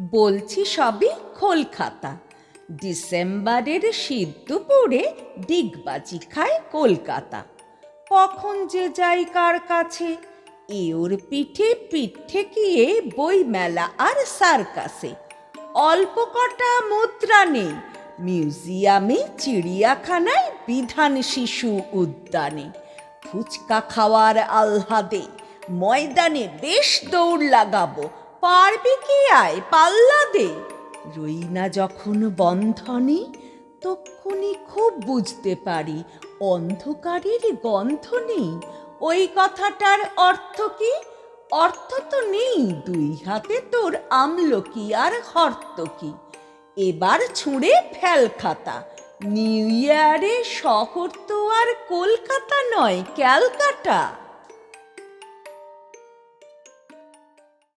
বলছি সবই খোলখাতা ডিসেম্বরের দুপুরে ডিগবাজি খায় কলকাতা। কখন যে যাই কার কাছে এ ওর পিঠে পিঠ ঠেকিয়ে বই মেলা আর সার্কাসে। অল্প কটা মুদ্রা নেই, মিউজিয়ামে, চিড়িয়াখানায় বিধান শিশু উদ্যানে। ফুচকা খাওয়ার আহ্লাদে ময়দানে বেশ দৌড় লাগাবো পারবি কি আয় পাল্লা দে। রই না যখন বন্ধনে, তক্ষুনি খুব বুঝতে পারি অন্ধকারের গন্ধ নেই। ওই কথাটার অর্থ কি? অর্থ তো নেই দুই হাতে তোর আমলকি আর হর্তকি এবার ছুঁড়ে ফেল খাতা। নিউ ইয়ারে শহর তো আর কলকাতা নয়, ক্যালকাটা।